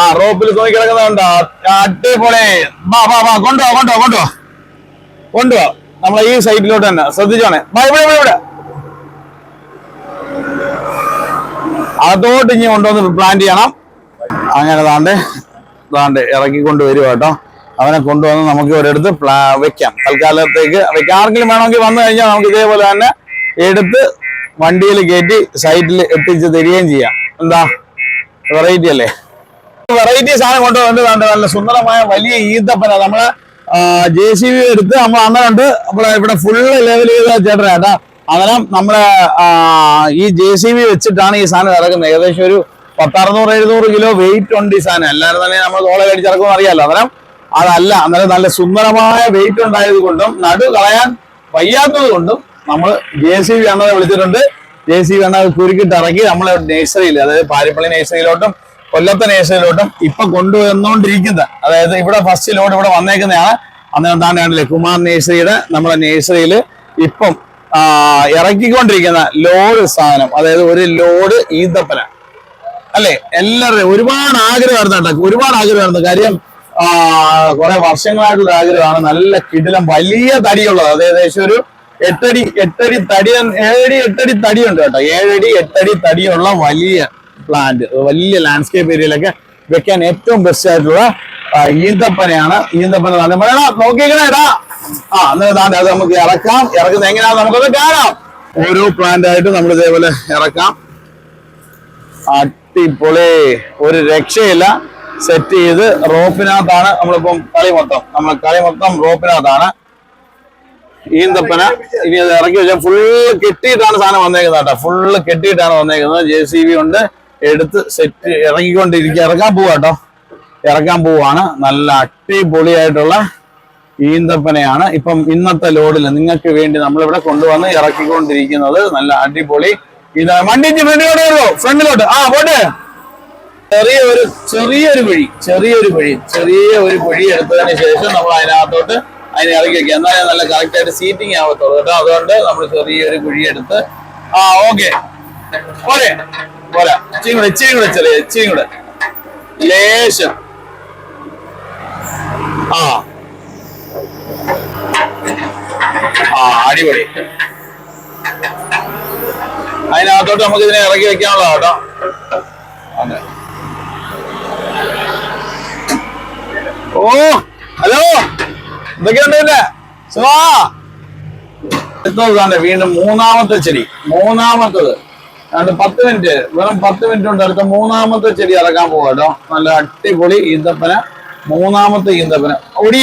ആ റോപ്പിൽ തൂങ്ങി കിടക്കുന്നുണ്ടോ അടിപൊളി. വാ വാ വാ കൊണ്ടുവാ കൊണ്ടുവാ കൊണ്ടുവാ. കൊണ്ടുവാ. നമ്മളെ ഈ സൈഡിലോട്ട് തന്നെ. ശ്രദ്ധിച്ചോണേ. വാ ഇവിടെ ഇവിടെ അതോട്ട് ഇനി കൊണ്ടുവന്ന് പ്ലാൻ ചെയ്യണം. അങ്ങനെ താണ്ട് താണ്ട് ഇറക്കി കൊണ്ടുവരും കേട്ടോ. അവനെ കൊണ്ടുവന്ന് നമുക്ക് ഒരിടത്ത് വെക്കാം. തൽക്കാലത്തേക്ക് വെക്കാം. ആർക്കെങ്കിലും വേണമെങ്കിൽ വന്നു കഴിഞ്ഞാൽ നമുക്ക് ഇതേപോലെ തന്നെ എടുത്ത് വണ്ടിയിൽ കയറ്റി സൈറ്റിൽ എത്തിച്ച് തരികയും ചെയ്യാം. എന്താ? വെറൈറ്റി അല്ലേ? വെറൈറ്റി സാധനം കൊണ്ടുവന്നിട്ട് താണ്ട് നല്ല സുന്ദരമായ വലിയ ഈന്തപ്പന. നമ്മൾ ജെ സി ബി എടുത്ത് നമ്മൾ അന്നുണ്ട് നമ്മളെ ഇവിടെ ഫുള്ള് ലെവൽ ചെയ്ത ചേട്ടനാട്ടാ അങ്ങനെ നമ്മളെ ഈ ജെ സി ബി വെച്ചിട്ടാണ് ഈ സാധനം ഇറക്കുന്നത്. ഏകദേശം ഒരു പത്തറുന്നൂറ് എഴുന്നൂറ് കിലോ വെയിറ്റ് ഉണ്ട് ഈ സാധനം. എല്ലാവരും തന്നെ നമ്മൾ തോളെ കടിച്ചിറക്കും അറിയാമല്ലോ അന്നേരം അതല്ല അന്നേരം നല്ല സുന്ദരമായ വെയിറ്റ് ഉണ്ടായത് കൊണ്ടും നടു കളയാൻ വയ്യാത്തത് കൊണ്ടും നമ്മൾ ജെ സി ബി അണ്ണനെ വിളിച്ചിട്ടുണ്ട്. ജെ സി ബി അണ്ണ കുരുക്കിട്ട് ഇറക്കി നമ്മളെ നേഴ്സറിയിൽ അതായത് പാരിപ്പള്ളി നേഴ്സറിയിലോട്ടും കൊല്ലത്തെ നേഴ്സറിയിലോട്ടും ഇപ്പൊ കൊണ്ടുവന്നോണ്ടിരിക്കുന്നത് അതായത് ഇവിടെ ഫസ്റ്റ് ലോഡ് ഇവിടെ വന്നേക്കുന്നതാണ്. അന്നേരം താണ്ട് കണ്ടില്ലേ കുമാർ നേഴ്സറിയുടെ നമ്മുടെ നേഴ്സറിയിൽ ഇപ്പം ഇറക്കിക്കൊണ്ടിരിക്കുന്ന ലോഡ് സാധനം അതായത് ഒരു ലോഡ് ഈന്തപ്പന. അല്ലെ? എല്ലാവരുടെയും ഒരുപാട് ആഗ്രഹമായിരുന്നു കേട്ടോ. ഒരുപാട് ആഗ്രഹമായിരുന്നു കാര്യം കുറെ വർഷങ്ങളായിട്ടുള്ള ആഗ്രഹമാണ്. നല്ല കിടിലം വലിയ തടിയുള്ളത്. അത് ഏകദേശം ഒരു എട്ടടി എട്ടടി തടി ഏഴടി എട്ടടി തടിയുണ്ട് കേട്ടോ. ഏഴടി എട്ടടി തടിയുള്ള വലിയ പ്ലാന്റ് വലിയ ലാൻഡ്സ്കേപ്പ് ഏരിയയിലൊക്കെ വെക്കാൻ ഏറ്റവും ബെസ്റ്റ് ആയിട്ടുള്ള ഈന്തപ്പനയാണ്. ഈന്തപ്പന നോക്കിക്കണേടാ ആ എന്നിട്ട് അത് നമുക്ക് ഇറക്കാം. ഇറക്കുന്നത് എങ്ങനെയാണ് നമുക്കത് കാണാം. ഓരോ പ്ലാന്റ് ആയിട്ട് നമ്മൾ ഇതേപോലെ ഇറക്കാം. അടിപൊളി. ഒരു രക്ഷയില്ല. സെറ്റ് ചെയ്ത് റോപ്പിനകത്താണ് നമ്മളിപ്പം കളി മൊത്തം. നമ്മൾ കളി മൊത്തം റോപ്പിനകത്താണ്. ഈന്തപ്പന ഇനി അത് ഇറക്കി വെച്ചാൽ ഫുള്ള് കെട്ടിയിട്ടാണ് സാധനം വന്നേക്കുന്നത് കേട്ടോ. ഫുള്ള് കെട്ടിയിട്ടാണ് വന്നേക്കുന്നത്. ജെ സി ബി കൊണ്ട് എടുത്ത് സെറ്റ് ഇറങ്ങിക്കൊണ്ടിരിക്കുക. ഇറക്കാൻ പോവാ കേട്ടോ ഇറക്കാൻ പോവാണ്. നല്ല അടിപൊളിയായിട്ടുള്ള ഈന്തപ്പനയാണ്. ഇപ്പം ഇന്നത്തെ ലോഡിൽ നിങ്ങൾക്ക് വേണ്ടി നമ്മളിവിടെ കൊണ്ടുവന്ന് ഇറക്കിക്കൊണ്ടിരിക്കുന്നത്. നല്ല അടിപൊളി ഇത് വണ്ടിന്റെ ഫ്രണ്ടിലോട്ട് ഫ്രണ്ടിലോട്ട് ആ പോട്ടെ. ചെറിയ ഒരു ചെറിയൊരു വഴി ചെറിയൊരു വഴി ചെറിയ ഒരു വഴി എടുത്തതിന് ശേഷം നമ്മൾ അതിനകത്തോട്ട് അതിനെ ഇറക്കി വെക്കുക. എന്നാലേ നല്ല കറക്റ്റ് ആയിട്ട് സീറ്റിംഗ് ആവത്തുള്ളൂ കേട്ടോ. അതുകൊണ്ട് നമ്മൾ ചെറിയൊരു കുഴി എടുത്ത്. ആ ഓക്കെ പോരെ. പോരാ. ഇച്ചിരി കൂടെ ഇച്ചിരി കൂടെ ചെറിയ ഇച്ചിരി കൂടെ. ലേശം. ആ. ആ അടിപൊളി. അതിനകത്തോട്ട് നമുക്ക് ഇതിനെ ഇറക്കി വെക്കാനുള്ള കേട്ടോ. അതെ. ഓ ഹലോ. എന്തൊക്കെയുണ്ട് പിന്നെ വീണ്ടും മൂന്നാമത്തെ ചെടി. മൂന്നാമത്തത്. രണ്ട് പത്ത് മിനിറ്റ് വെറും പത്ത് മിനിറ്റ് കൊണ്ട് അടുത്ത മൂന്നാമത്തെ ചെടി ഇറക്കാൻ പോവാ നല്ല അടിപൊളി ഈന്തപ്പന മൂന്നാമത്തെ ഈന്തപ്പന. ഒടി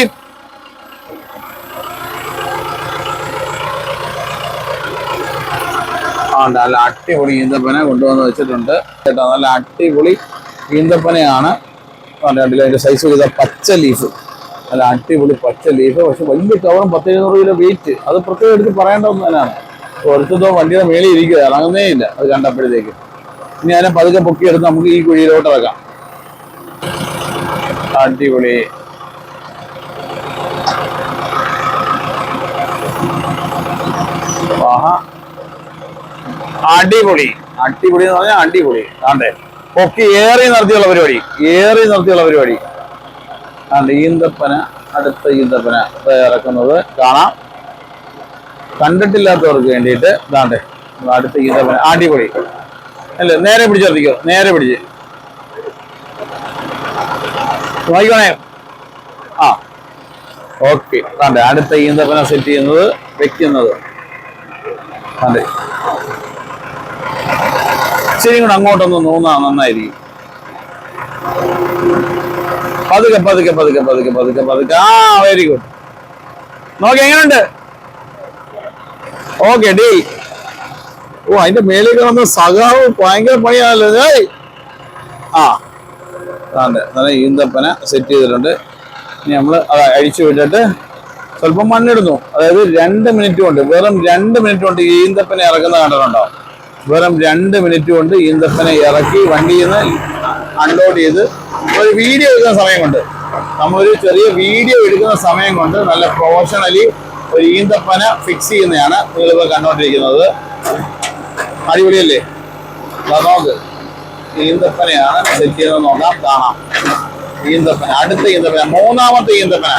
ആ നല്ല അടിപൊളി ഈന്തപ്പന കൊണ്ടുവന്ന് വെച്ചിട്ടുണ്ട്. കേട്ടോ നല്ല അടിപൊളി ഈന്തപ്പനയാണ്. അതിന്റെ സൈസ് ചെയ്ത പച്ച ലീഫ് നല്ല അടിപൊളി പച്ച ലീഫ് പക്ഷെ വലിയ കവറും പത്ത് എഴുന്നൂറ് കിലോ വെയിറ്റ് അത് പ്രത്യേകം എടുത്ത് പറയേണ്ട ഒന്ന് തന്നെയാണ് ഒരിടത്തോ വണ്ടിയുടെ മേളിൽ ഇരിക്കുക ഇറങ്ങുന്നേ ഇല്ല. അത് കണ്ടപ്പോഴത്തേക്ക്. ഇനി അതിനെ പതുക്കെ പൊക്കിയെടുത്ത് നമുക്ക് ഈ കുഴിയിലോട്ട് ഇറക്കാം. അടിപൊളി. അടിപൊളി. അടിപൊളി എന്ന് പറഞ്ഞാൽ അടിപൊളി. ആണ്ടേ. പൊക്കി ഏറി നിർത്തിയുള്ള പരിപാടി. ഏറി നിർത്തിയുള്ള പരിപാടി. ആണ്ട് ഈന്തപ്പന അടുത്ത ഈന്തപ്പന. ഇറക്കുന്നത്. കാണാം. കണ്ടിട്ടില്ലാത്തവർക്ക് വേണ്ടിയിട്ട് ഇതാണ്ട് അടുത്ത ഈന്തപ്പന അടിപൊളി. അല്ലേ? നേരെ പിടിച്ച് നിർത്തിക്കോ നേരെ പിടിച്ച്. നോക്കിക്കോണേ ആ. ഓക്കെ. അതെ അടുത്ത ഈന്തപ്പന സെറ്റ് ചെയ്യുന്നത് വെക്കുന്നത്. അതെ ശരി കൂടെ അങ്ങോട്ടൊന്ന് നൂന്നാ നന്നായിരിക്കും. പതുക്കെ പതുക്കെ പതുക്കെ പതുക്കെ പതുക്കെ പതുക്കെ. ആ വെരി ഗുഡ് നോക്കി എങ്ങനെയുണ്ട് ഓക്കെ ഡീ ഓ അതിന്റെ മേളിൽ കിടന്ന സഖാവ് ഭയങ്കര പണിയാണല്ലോ ഏയ് ആ. അതെ നല്ല ഈന്തപ്പന സെറ്റ് ചെയ്തിട്ടുണ്ട്. ഇനി നമ്മൾ അത് അഴിച്ചു വിട്ടിട്ട് സ്വല്പം മണ്ണിടുന്നു. അതായത് രണ്ട് മിനിറ്റ് കൊണ്ട് വെറും രണ്ട് മിനിറ്റ് കൊണ്ട് ഈന്തപ്പന ഇറക്കുന്ന കണ്ടിട്ടുണ്ടോ? വെറും രണ്ട് മിനിറ്റ് കൊണ്ട് ഈന്തപ്പന ഇറക്കി വണ്ടിയിൽ നിന്ന് അൺലോഡ് ചെയ്ത് ഒരു വീഡിയോ എടുക്കുന്ന സമയം കൊണ്ട് നമ്മളൊരു ചെറിയ വീഡിയോ എടുക്കുന്ന സമയം കൊണ്ട് നല്ല പ്രൊഫഷണലി ഒരു ഈന്തപ്പന ഫിക്സ് ചെയ്യുന്നതാണ് നിങ്ങളിപ്പോൾ കണ്ടുകൊണ്ടിരിക്കുന്നത് അടിപൊളിയല്ലേ? നോക്ക്. ഈന്തപ്പനയാണ് സെറ്റ് ചെയ്യുന്നത് നോക്കാം. കാണാം. ഈന്തപ്പന. അടുത്ത ഈന്തപ്പന. മൂന്നാമത്തെ ഈന്തപ്പന.